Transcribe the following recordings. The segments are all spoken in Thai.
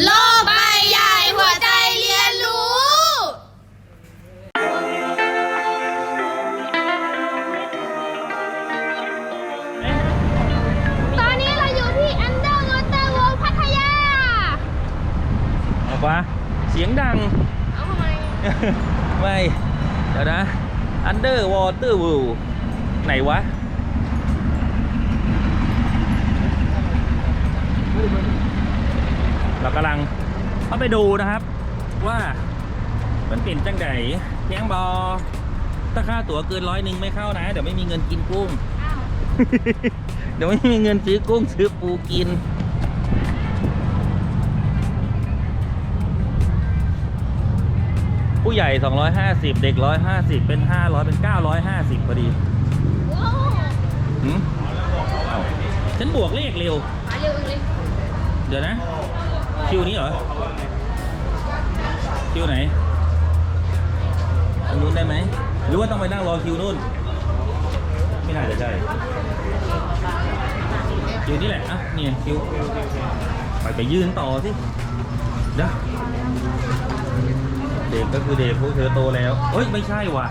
โลกใบใหญ่หัวใจเรียนรู้ ตอนนี้เราอยู่ที่ Underwater World พัทยาเอาปะเสียงดัง เอาทำไมไม่ เดี๋ยวนะ Underwater World ไหนวะ เรากำลังเข้า ไปดูนะครับ ว่ามันเป็นจังไดแพงบอถ้าค่าตั๋วเกินร้อยหนึ่งไม่เข้านะ เดี๋ยวไม่มีเงินกินกุ้งอ้าวเดี๋ยวไม่มีเงินซื้อกุ้งซื้อปูกิน ผู้ใหญ่ 250 เด็ก 150 เป็น 500 เป็น 950พอดีโอ้หืมเอ้าฉันบวกเลขเร็วมาเร็วเลยเดี๋ยวนะ คิวนี้เหรอ คิวไหนอันนู้นได้ไหม หรือว่าต้องไปนั่งรอคิวนู่น ไม่น่าจะใช่คิวนี้แหละอะนี่ไงคิว ไปไปยืนต่อสิเดี๋ยวเด็กก็คือเด็กพวกเธอโตแล้วเอ้ย ไม่ใช่ว่ะ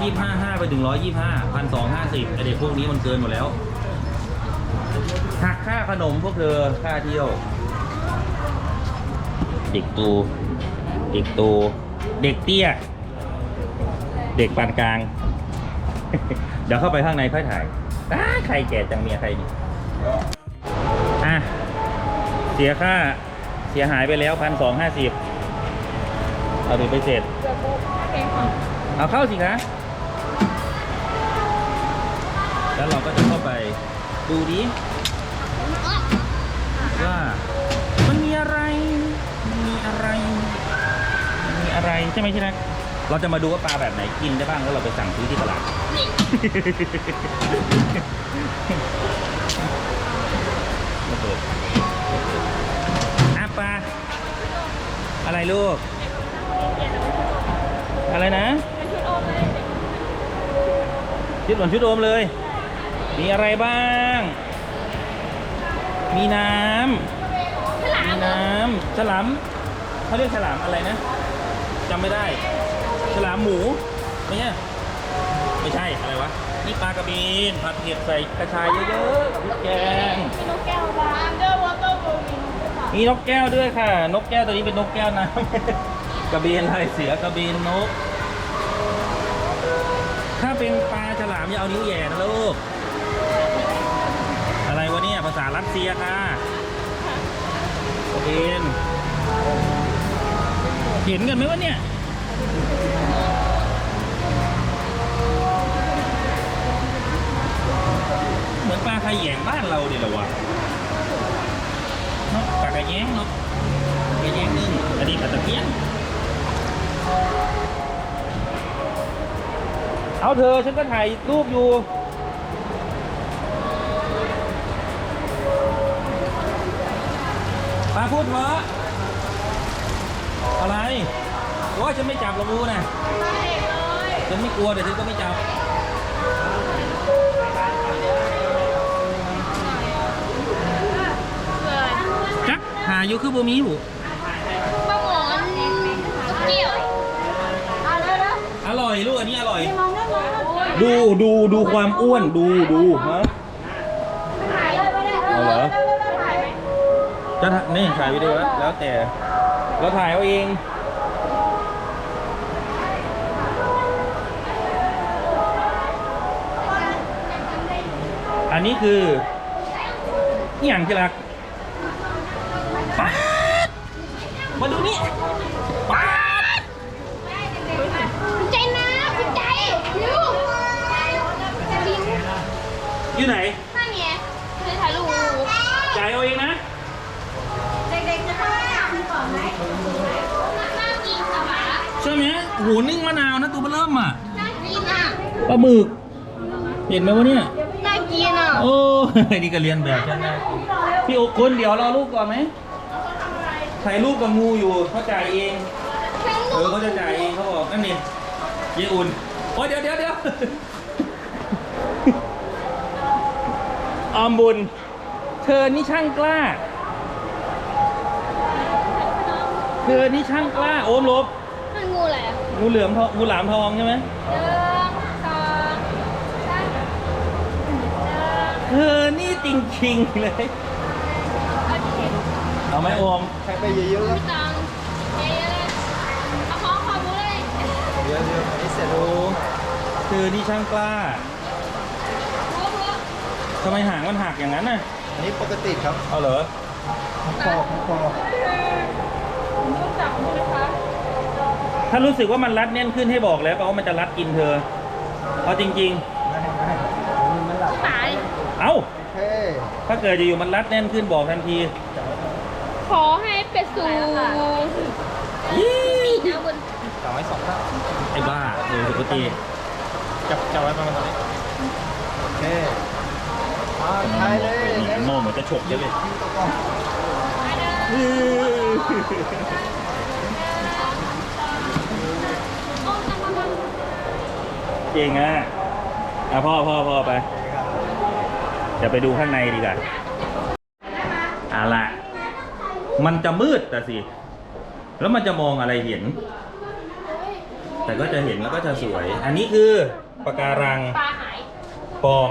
ยี่ห้าห้าไปถึงร้อยยี่ห้าพันสองห้าสิบไอเด็กพวกนี้มันเกินหมดแล้วหักค่าขนมพวกเธอค่าเที่ยว เด็กตู เด็กตูเด็กเตี้ย เด็กปานกลาง เดี๋ยวเข้าไปข้างในค่อยถ่ายใครแก่จังเมียใครนี่อะ เสียค่าเสียหายไปแล้วพันสองห้าสิบเอาถึงไปเสร็จ เอาเข้าสิคะ แล้วเราก็จะเข้าไปดูดิว่า อะไรใช่ไหมที่รักเราจะมาดูว่าปลาแบบไหนกินได้บ้างแล้วเราไปสั่งซื้อที่ตลาดนี่มาเปิดอะปลาอะไรลูก อะไรนะชุดเหมือนชุดโอมเลย มีอะไรบ้าง มีน้ำฉลามีมเหรอน้ำฉลามเขาเรียกฉลามอะไรนะ จำไม่ได้ ฉลามหมูไม่ใช่ไม่ใช่อะไรวะ นี่ปลากระเบนผัดเผ็ดใส่กระชายเยอะๆกับพริกแกง มีนกแก้วบ้าง Underwater World มีนกแก้วมีนกแก้วด้วยค่ะ นกแก้วตัวนี้เป็นนกแก้วน้ำ กระเบนลายเสือกระเบนนก ถ้าเป็นปลาฉลามอย่าเอานิ้วแหย่นะลูก อะไรวะเนี่ยภาษารัสเซียค่ะกระเบน เห็นกันไหมวะเนี่ยเหมือนปลาขยงบ้านเราเนี่ยเหรอวะเนาะปลากระแยงเนาะกระแยงนึ่งอันนี้ปลาตะเพียนเอาเธอฉันก็ถ่ายรูปอยู่ปลาพูดเพราะ อะไรโอ้ยฉันไม่จับหรอกงูนะฉันไม่กลัวเดี๋ยวฉันก็ไม่จับจักหาอยู่คือบ่มีหูปลาหมอนนกเกี่ยวเอาเลยนะอร่อยลูกอันนี้อร่อย ดูดูดูความอ้วนดูดูฮะถ่ายเลยไม่ได้เอาเหรอจะถ่ายนี่ถ่ายวิดีโอแล้วแล้วแต่ เราถ่ายเอาเองอันนี้คืออหย่างที่รักป๊าดมาดูนี่ป๊าดคุณใจนะคุณใจริ้วริ้วอยู่ไหน ใช่ไหมโหนึ่งมะนาวนะตัวเบอร์เริ่มอะน่ากินอะปลาหมึก เห็นไหมวะเนี่ย น่ากินอะ โอ้นี่ก็เรียนแบบฉันนะพี่โอคุณเดี๋ยวรอรูปก่อนไหมถ่ายรูปกับงูอยู่เขาจ่ายเอง เออเขาจะจ่ายเองเขาบอกนั่นนี่เยอุ่นโอ้ยเดี๋ยวเดี๋ยวเดี๋ยวออมบุญ เธอนี่ช่างกล้า เธอนี่ช่างกล้าโอมหลบมันงูอะไรอะงูเหลือมทองงูหลามทองใช่ไหมหนึ่งสองสามหนึ่งเธอนี่จริงๆเลย โอเคเอาไหมโอมใครไปเยอะๆครับพี่ตังเย้เลยเอาของขอมูเลยเดี๋ยวเดี๋ยวอันนี้เสร็จโอ้เธอนี่ช่างกล้าหัวหัวทำไมหางมันหักอย่างนั้นน่ะอันนี้ปกติครับเอาเหรอของคอของคอผม ต้องจับมือนะคะถ้ารู้สึกว่ามันรัดแน่นขึ้นให้บอกแล้วเพราะว่ามันจะรัดกินเธอเอาจริงได้ได้มันมันหลับตาย ๆ เอ้าโอเคถ้าเกิดจะอยู่มันรัดแน่นขึ้นบอกทันที ขอให้เป็ดสูยี่นะคุณต่อไว้สองข้างไอ้บ้าเออปกติจับจับไว้ประมาณตรงนี้โอเคอ่าทายเลยนี่โม่เหมือนจะฉกเยอะเลยคิวตะกอน เก่งอะอะพ่อพ่อพ่อไป จะไปดูข้างในดีกว่าเอาละ มันจะมืดแต่สิ แล้วมันจะมองอะไรเห็น แต่ก็จะเห็นแล้วก็จะสวย อันนี้คือปะการังปลาหายปลอม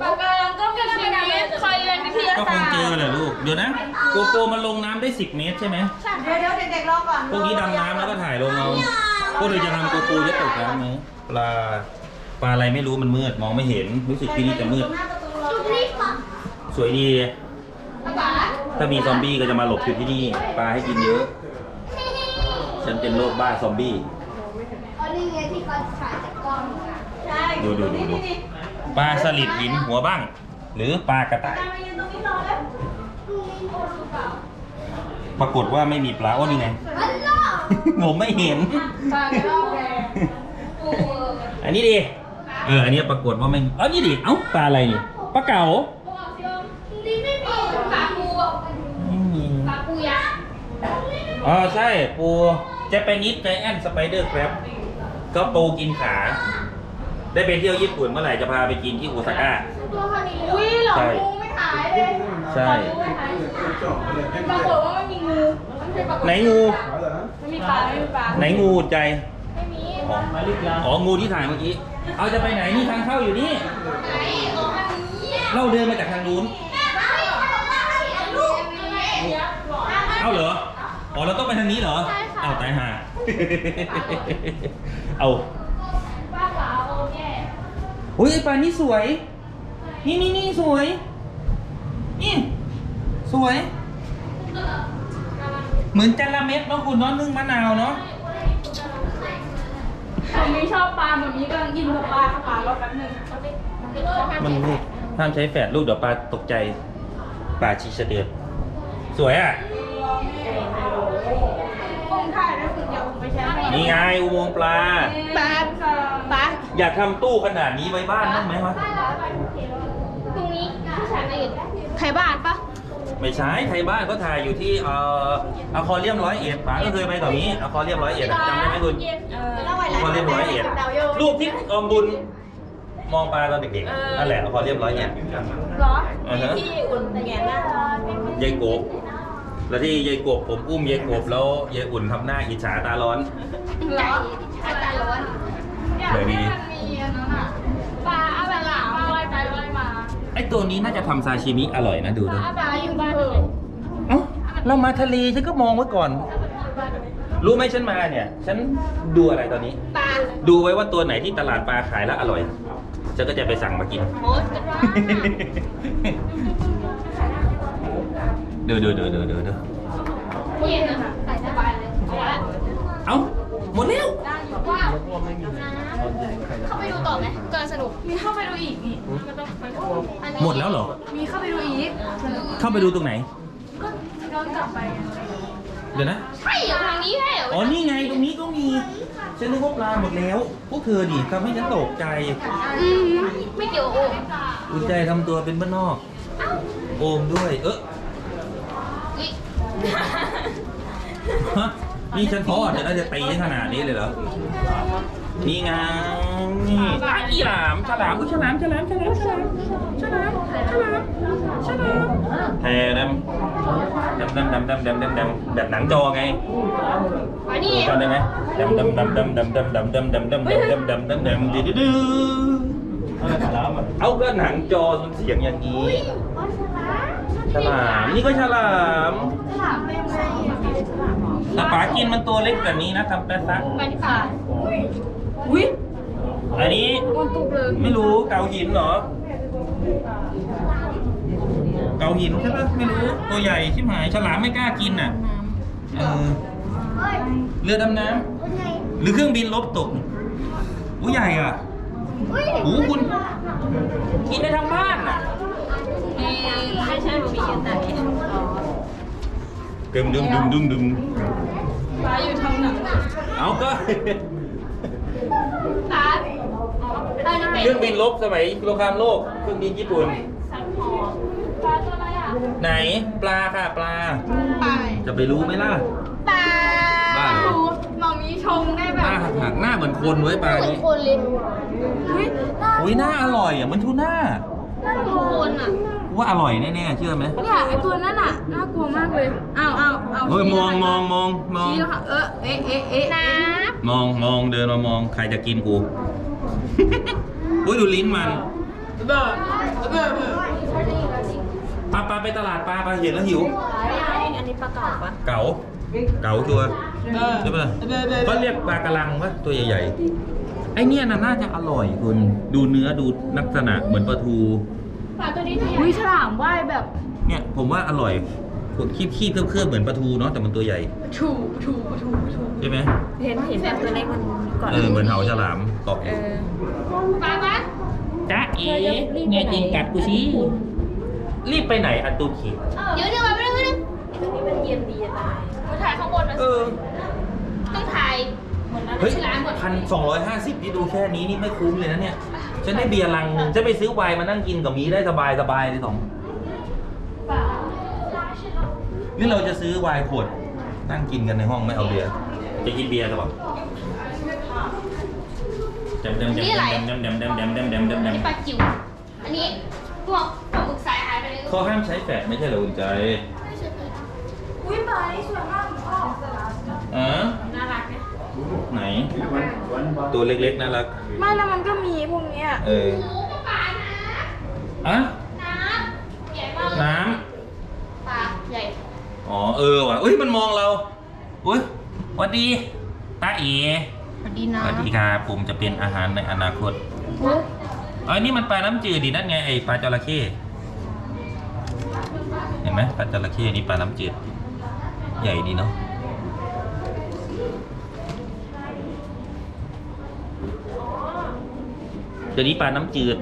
ปลากำลังก็มีชีวิตคอยเรียนวิทยาก็คศางสตร์เจอแหละลูก เดี๋ยวนะ โกโปรมันลงน้ำได้ 10 เมตรใช่ไหมเดี๋ยวเดี๋ยวเด็กๆรอก่อนพวกนี้ดำน้ำแล้วก็ถ่ายลงเอาพวกเธอจะทำโกโปรจะตกน้ำไหมปลาปลาอะไรไม่รู้มันมืดมองไม่เห็นรู้สึกที่นี่จะมืด จุดนี้ปลาสวยดีปลาถ้ามีซอมบี้ก็จะมาหลบอยู่ที่นี่ ปลาให้กินเยอะ ฉันเป็นโรคบ้าซอมบี้อันนี้ไงที่เขาถ่ายจากกล้องอะใช่ดูดูดูดูปลาสลิดหินหัวบ้าง หรือปลากระต่ายมายืนตรงนี้รอแล้ว ปรากฏว่าไม่มีปลาโอ้นี่ไงอันโลผมไม่เห็น ปลากระรอกแดงปูอันนี้ดิเอออันนี้ปรากฏว่าไม่เอ้านี่ดิเอ้าปลาอะไรนี่ปลาเก๋านี่ไม่มีปลาปูไม่มีปลาปูยักษ์อ๋อใช่ปูเจแปนิสไจแอนสไปเดอร์ครับก็ปูกินขา ได้ไปเที่ยวญี่ปุ่นเมื่อไหร่จะพาไปกินที่โอซาก้าตัวเท่านี้อุ้ยเหรอใช่งูไม่ หายเลยใช่ ปรากฏว่าไม่มีงูมันเป็นปรากฏไหนงู ไม่มีปลาไม่มีปลาไหนงูใจ ไม่มีอ๋ออ๋อ งูที่ถ่ายเมื่อกี้ เอาจะไปไหนนี่ทางเข้าอยู่นี่ ไหนออกมานี้เราเดินมาจากทางนู้นลูกเอาเหรอ อ๋อ เราต้องไปทางนี้เหรอใช่ค่ะเอาตายห่า เอาป้าสาวโอเคอุ้ยไอปลานี่สวย นี่นี่นี่สวย นี่ สวย เหมือนจาระเม็ดเนาะคุณเนาะนึ่งมะนาวเนาะผมมีชอบปลาแบบนี้กำลังกินกับปลาปลารอแป๊บหนึงมันลูกห้ามใช้แฝดลูกเดี๋ยวปลาตกใจปลาชีสเดือดสวยอะ คงถ่ายแล้วคุณเดี๋ยวผมไปแชร์ให้นี่ไงอุโมงค์ปลา ปลา ปลา อยากทำตู้ขนาดนี้ไว้บ้านบ้างไหมวะ ตรงนี้ผู้ชายมาอยู่ ไท ยบ้านปะไม่ใช่ไทยบ้านก็ถ่ายอยู่ที่เอ่ออควาเรียมร้อยเอ็ดป๋าก็เคยไปต่อนี้อควาเรียมร้อยเอ็ดอะจำได้ไหมคุณเอออควาเรียมร้อยเอ็ดรูปที่อมบุญมองปลาตอนเด็กๆนั่นแหละอควาเรียมร้อยเอ็ดเหรออ่าฮะที่อุ่นแงนหน้ายายกบแล้วที่ยายกบผมอุ้มยายกบแล้วยายอุ่นทำหน้าอิจฉาตาร้อนใจอาจารย์ร้อนอยา ไอตัวนี้น่าจะทำซาชิมิอร่อยนะดูดูปลาอยู่บ้านเอ้าเรามาทะเลฉันก็มองไว้ก่อน รู้ไหมฉันมาเนี่ย ฉันดูอะไรตอนนี้ ปลาดูไว้ว่าตัวไหนที่ตลาดปลาขายแล้วอร่อยฉันก็จะไปสั่งมากิน โมดกันว่าดูดูดูดูดูดู เย็นอะใส่ เข้าไปดูต่อไหมก็สนุก มีเข้าไปดูอีกนี่อันนี้หมดแล้วเหรอ มีเข้าไปดูอีกเข้าไปดูตรงไหน ก็ย้อนกลับไปไงเดี๋ยวนะใช่เหรอทางนี้ใช่เหรออ๋อ นี่ไงตรงนี้ก็มีฉันนึกว่าปลาหมดแล้ว พวกเธอดิทำให้ฉันตกใจ อืมไม่เกี่ยวโอ้อุ่นใจทำตัวเป็นบ้านนอก โอมด้วย เอออุ๊ยฮะนี่ฉันทอดจะน่าจะตีขนาดนี้เลยเหรอ นี่ไงนี่อะอีหลามฉลามอุ้ยฉลามฉลามฉลามฉลามฉลามฉลามฉลามแพดำดำดำดำดำดำดำดำแบบหนังจอไงอันนี้จำได้ไหมดำดำดำดำดำดำดำดำดำดำดำดำดำดำดำดำดื้อดื้ออะไรฉลามอะเอาก็หนังจอมันเสียงอย่างนี้ฉลามนี่ก็ฉลามแต่ป๋ากินมันตัวเล็กแบบนี้นะทำแป๊ะซะไปที่ป่า อุ้ยอันนี้มันตุกเลยไม่รู้เกาหินเหรอ เกาหินใช่ปะไม่รู้ตัวใหญ่ชิบหายฉลามไม่กล้ากินอะเออเรือดำน้ำหรือเครื่องบินลบตกอู้ใหญ่อะโอ้คุณ กินได้ทั้งบ้านอะไม่ใช่มีแต่ดึมดึมดึมดึมดึมปลาอยู่ทางไหนเอาก็ ตาเออจะเป็นเครื่องบินลบสมัยสงครามโลกเครื่องบินญี่ปุ่นปลาตัวอะไรอะไหนปลาค่ะปลาปลาจะไปรู้ไหมล่ะ ปลาบ้าเหรอ หมอมีชงได้แบหบน้าหักๆหน้าเหมือนคนไว้ยปลานี้คนเลยอุ้ยอุ้ยหน้าอร่อยอะเหมันทูน่าคนอะ ว่าอร่อยแน่ๆเชื่อไหมเนี่ยไอตัวนั้นอะน่ากลัวมากเลยอ้าวอ้าวอ้าวเฮ้ยมองมองมองมองชี้แล้วค่ะเออเอ๊ะเอ๊ะเอ๊ะน้มองมองเดินมามองใครจะกินกูอุ้ยดูลิ้นมันเบอร์เบอร์เบอร์ปลาปลาไปตลาดปลาปลาเห็นแล้วหิวอันนี้ปลาเก่าปะเก๋าเก๋าชัวร์เบอร์ใช่ปะเบอร์เบอร์เขาเรียกปลากระลังวะตัวใหญ่ๆไอเนี่ยน่ะน่าจะอร่อยคุณดูเนื้อดูลักษณะเหมือนปลาทู ปลาตัวนี้ตัวใหญ่อุ้ยฉลามว่ายแบบเนี่ยผมว่าอร่อยคีบคีบเคลือบเคลือบเหมือนปลาทูเนาะแต่มันตัวใหญ่ถูถูถูถูใช่ไหมเห็นเห็นแบบตัวเล็กมันก่อนเออเหมือนเหาฉลามเกาะอเอยู่ อปลาปะจ๊ะเอ๋เนี่ยจริงกัดกูสิรีบไปไหนอันตูขีเดี๋ยวเดี๋ยวมาไม่ได้ไม่ได้มันถ่ายข้างบนนะเออต้องถ่าย เฮ้ยพันสองร้อยห้าสิบนี่ดูแค่นี้นี่ไม่คุ้มเลยนะเนี่ย ฉันได้เบียร์ลังหนึ่งจะไปซื้อไวน์มานั่งกินกับหมีได้สบายสบายเลยสองนี่เราจะซื้อไวน์ขวด นั่งกินกันในห้องไม่เอาเบียร์ จะกินเบียร์หรือเปล่าดำดำดำดำดำดำดำดำดำดำดำอันดำนี้ปลาจิ๋วอันนี้พวกปลาหมึกสายหายไปเลยเขาห้ามใช้แฟตไม่ใช่เหรอคุณใจอุ้ยปลานี่สวยมากพ่ออะ น่ารักนะ ไหน ตัวเล็กๆน่ารัก ไม่แล้วมันก็มีพวกเนี้ยเออโอ้ปลานะอะน้ำใหญ่มากเลยน้ปลาใหญ่ำอ๋อเออว่ะเอ้ยมันมองเราอุ้ยหวัสดีตาเอ๋สวัสดีสนะวัสดีครับผมจะเป็นอาหารในอนาคตอ๋อนี่มันปลาน้ำจืดดินั่นไงไอปลาจระเข้เห็นไหมปลาจระเข้นี่ปลาน้ำจืดใหญ่ดีเนาะ เดี๋ยวนี้ปลาน้ำจืด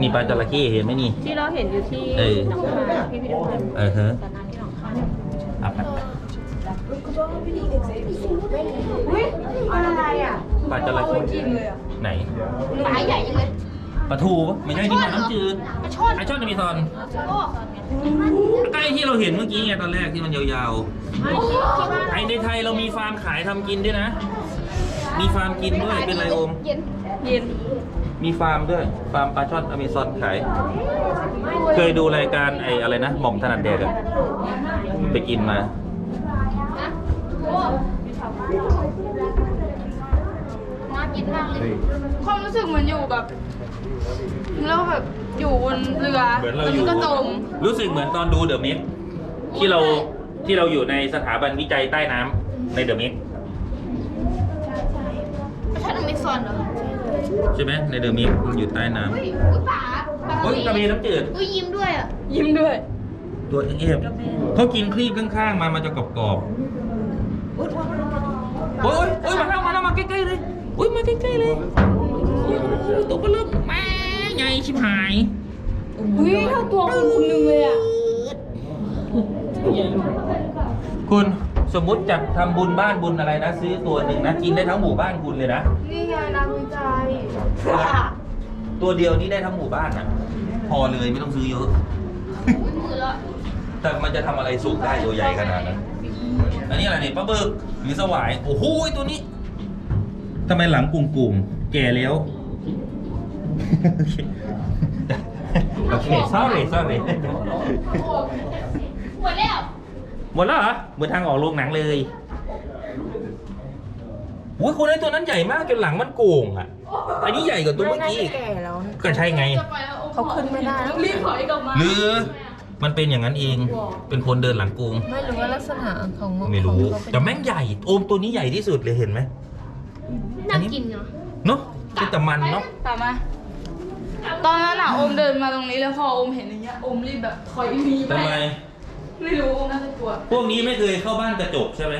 นี่ปลาจระเข้เห็นไหมนี่ ที่เราเห็นอยู่ที่เออ หนองคายพิพิธภัณฑ์เออฮะตอนนั้นที่หนองคายเอาไปไปอุ้ยอะไรอะปลาจระเข้กินเลยอะไหนปลาใหญ่จังเลยปลาทูปะไม่ใช่นี่ปลาน้ำจืดปลาช่อนไอช่อนจะมีซอนโอ้ใกล้ที่เราเห็นเมื่อกี้ไงตอนแรกที่มันยาวๆไอในไทยเรามีฟาร์มขายทำกินด้วยนะ มีฟาร์มกินด้วยเป็นไรโอม เย็นเย็น มีฟาร์มด้วย ฟาร์มปลาช่อนอเมซอนขาย เคยดูรายการไออะไรนะ หม่อมถนัดแดกอะไปกินมานะโอ้น่ากินมากเลย ความรู้สึกเหมือนอยู่แบบแล้วแบบอยู่บนเรือเหมือนเราแล้วอยู่ก็จม รู้สึกเหมือนตอนดูเดอะมิกที่เราที่เราอยู่ในสถาบันวิจัยใต้น้ำในเดอะมิกปลาช่อนอเมซอนเหรอ ใช่ไหมในเดอะมิกมันอยู่ใต้น้อุ้ยอุ้ยปลาปลาำโอ้ยกระเบนน้ำจืดอุ้ยยิ้มด้วยอะยิ้มด้วย ตัวเอฟเขากินครีบข้างๆมามันจะกรอบๆโอ้ยโอ้ยโอ้ยมาแล้วมาแล้วมาใกล้ๆเลยโอ้ยมาใกล้ๆเลยโอ้ยตัวเบลอแม่ใหญ่ชิบหายอุ้ยเท่าตัวคุณคุณนึงเลยอะคุณ สมมุติจะทำบุญบ้านบุญอะไรนะ ซื้อตัวหนึ่งนะกินได้ทั้งหมู่บ้านคุณเลยนะ นี่ไงนักวิจัยตัวเดียวนี้ได้ทั้งหมู่บ้านนะพอเลยไม่ต้องซื้อเยอะ อุ้ยมือละแต่มันจะทำอะไรสุกได้ตัวใหญ่ขนาดนั้น อันนี้อะไรเนี่ยปลาบึกหรือสวาย โอ้โหตัวนี้ทำไมหลังกุ่งกุ่งๆแก่แล้ว โอเค sorry sorry หมดแล้วห มดแล้วเหรอเหมือนทางออกโรงหนังเลยโอ้ยคนไอ้ตัวนั้นใหญ่มากจนหลังมันโก่งอะ อันนี้ใหญ่กว่าตัวเมื่อกี้ แก่แล้วก็ใช่ไงจะไปแล้วเขาขึ้นไม่ได้ต้องรีบถอยกลับมาหรือมันเป็นอย่างนั้นเอง เป็นคนเดินหลังโกง ไม่รู้ว่าลักษณะของไม่รู้ ของเขาเป็นแต่แม่งใหญ่ โอมตัวนี้ใหญ่ที่สุดเลยเห็นไหม น่ากินเนาะเนาะเป็นแต่มันเนาะ ตามมา ตอนนั้นอะโอมเดินมาตรงนี้แล้วพอโอมเห็นอย่างเงี้ยโอมรีบแบบถอยหนีไป ทำไม ไม่รู้โอมน่าจะกลัว พวกนี้ไม่เคยเข้าบ้านกระจกใช่ไหม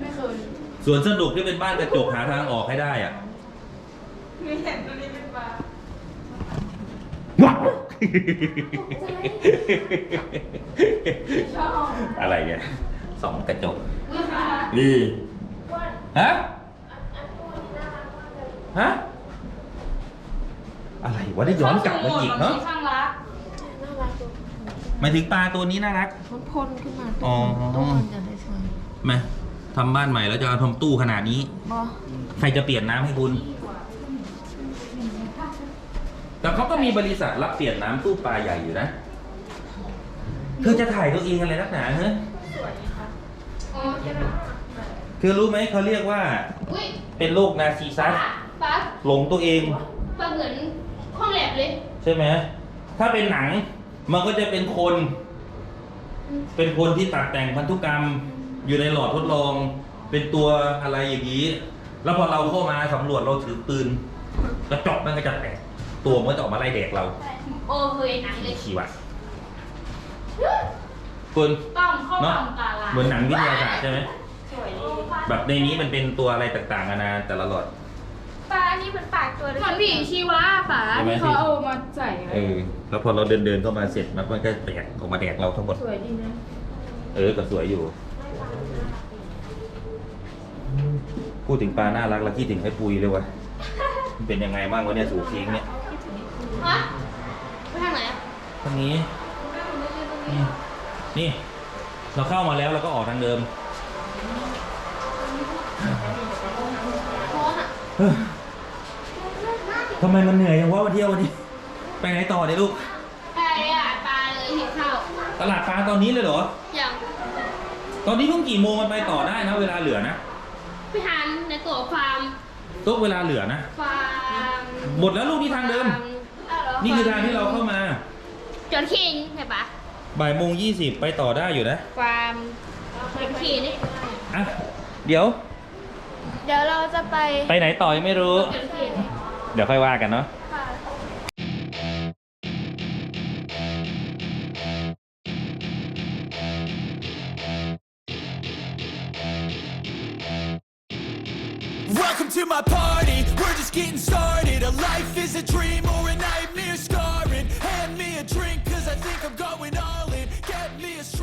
ไม่เคย สวนสนุกที่เป็นบ้านกระจกหาทางออกให้ได้อะไม่เห็นตัวนี้เป็นปลาว้าวชอบอะไรเนี่ยสองกระจกนี่ฮะฮะอะไรวะได้ย้อนกลับมาอีกเนาะข้างรัก หมายถึงปลาตัวนี้น่ารัก มันพ่นขึ้นมาอ๋อตู้มันจะได้สวยมาทำบ้านใหม่แล้วจะเอาทำตู้ขนาดนี้ บอใครจะเปลี่ยนน้ำให้คุณ แต่เขาก็มีบริษัทรับเปลี่ยนน้ำตู้ปลาใหญ่อยู่นะ เธอจะถ่ายตัวเองอะไรนักหนาเฮ้ยอ๋อใช่ไหมคือรู้ไหมเขาเรียกว่า อุ้ยเป็นโรคนาซีซัป้าสป้าหลงตัวเอง ป้าเหมือนข้องแหลบเลย ใช่ไหม ถ้าเป็นหนัง มันก็จะเป็นคน เป็นคนที่ตัดแต่งพันธุกรรมอยู่ในหลอดทดลอง เป็นตัวอะไรอย่างนี้ แล้วพอเราเข้ามาสำรวจเราถือปืนกระจกมันก็จะแตกตัวมันก็จะออกมาไล่แดกเราโอ้เคยหนังเลยชีวะคุณต้องเข้าเนาะทำตาลาเหมือนหนังวิทยาศาสตร์ใช่ไหมสวยดี แบบในนี้มันเป็นตัวอะไรต่างๆนานาแต่ละหลอด ปลาอันนี้เป็นปากตัวเหมือนผีชีวะป่ะใช่ไหมที่เขาเอามาใส่ไว้เออแล้วพอเราเดินเดินๆเข้ามาเสร็จมันก็แตกออกมาแดกเราทั้งหมดสวยดีนะเออก็สวยอยู่ พูดถึงปลาน่ารักแล้วคิดถึงไอ้ปุยเลยวะมันเป็นยังไงบ้างวะเนี่ยสูคิงเนี่ยฮะไปทางไหนอะทางนี้นี่นี่ เราเข้ามาแล้วเราก็ออกทางเดิมร้อนอะเฮ้ย ทำไมมันเหนื่อยอย่างวะมาเที่ยววันนี้ ไปไหนต่อเนี่ยลูก ไปอะปลาเลยหิวข้าวตลาดปลาตอนนี้เลยเหรอ อย่างตอนนี้เพิ่งกี่โมงมันไปต่อได้นะ เวลาเหลือนะไปทานในตัวฟาร์มตุ๊กเวลาเหลือนะ ฟาร์มหมดแล้วลูกนี่ทางเดิมนี่คือทางที่เราเข้ามาจอนคิงใช่ปะบ่ายโมงยี่สิบไปต่อได้อยู่นะ ฟาร์มจอนคิงนี่อะ เดี๋ยว เดี๋ยวเราจะไปไปไหนต่อยังไม่รู้จอนคิง เดี๋ยวค่อยว่ากันเนาะ